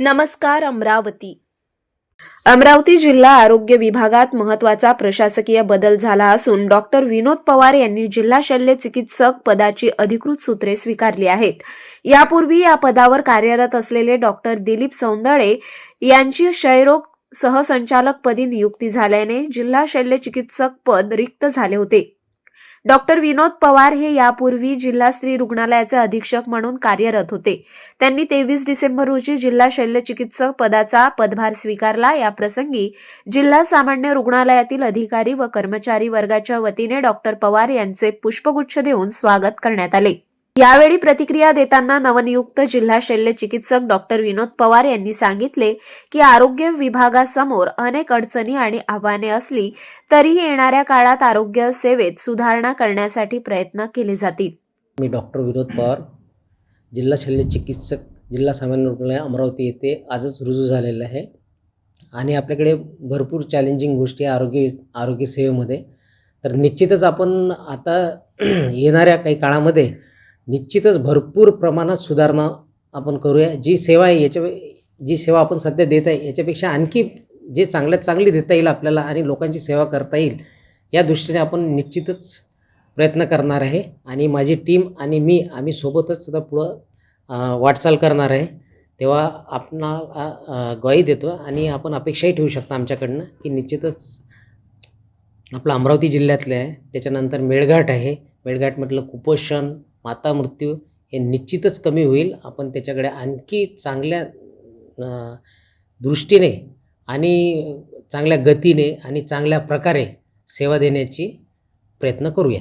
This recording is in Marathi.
नमस्कार अमरावती. अमरावती जिल्हा आरोग्य विभागात महत्त्वाचा प्रशासकीय बदल झाला असून डॉक्टर विनोद पवार यांनी जिल्हा शल्य चिकित्सक पदाची अधिकृत सूत्रे स्वीकारली आहेत. यापूर्वी या पदावर कार्यरत असलेले डॉक्टर दिलीप सौंदळे यांची क्षयरोग सहसंचालकपदी नियुक्ती झाल्याने जिल्हा शल्य चिकित्सक पद रिक्त झाले होते. डॉक्टर विनोद पवार हे यापूर्वी जिल्हा स्त्री रुग्णालयाचे अधीक्षक म्हणून कार्यरत होते. त्यांनी तेवीस डिसेंबर रोजी जिल्हा शल्यचिकित्सक पदाचा पदभार स्वीकारला. याप्रसंगी जिल्हा सामान्य रुग्णालयातील अधिकारी व कर्मचारी वर्गाच्या वतीने डॉक्टर पवार यांचे पुष्पगुच्छ देऊन स्वागत करण्यात आले. यावेळी प्रतिक्रिया देताना नवनियुक्त जिल्हा शल्य चिकित्सक डॉक्टर विनोद पवार यांनी सांगितले की आरोग्य विभागासमोर अनेक अडचणी आणि आव्हाने असली तरीही येणाऱ्या काळात आरोग्य सेवेत सुधारणा करण्यासाठी प्रयत्न केले जातील. मी डॉक्टर विनोद पवार जिल्हा शल्य चिकित्सक जिल्हा सामान्य रुग्णालय अमरावती येथे आजच रुजू झालेलं आहे. आणि आपल्याकडे भरपूर चॅलेंजिंग गोष्टी आहे आरोग्य आरोग्य सेवेमध्ये. तर निश्चितच आपण आता येणाऱ्या काही काळामध्ये निश्चितच भरपूर प्रमाणात सुधारणा आपण करूया. जी सेवा आहे याच्या जी सेवा आपण सध्या देत आहे याच्यापेक्षा आणखी जे चांगल्यात चांगली देता येईल आपल्याला आणि लोकांची सेवा करता येईल या दृष्टीने आपण निश्चितच प्रयत्न करणार आहे. आणि माझी टीम आणि मी आम्ही सोबतच सुद्धा पुढं वाटचाल करणार आहे. तेव्हा आपणाला ग्वाही देतो आणि आपण अपेक्षाही ठेवू शकता आमच्याकडनं की निश्चितच आपलं अमरावती जिल्ह्यातले आहे. त्याच्यानंतर मेळघाट आहे. मेळघाटमधलं कुपोषण माता मृत्यू हे निश्चितच कमी होईल. आपण त्याच्याकडे आणखी चांगल्या दृष्टीने आणि चांगल्या गतीने आणि चांगल्या प्रकारे सेवा देण्याची प्रयत्न करूया.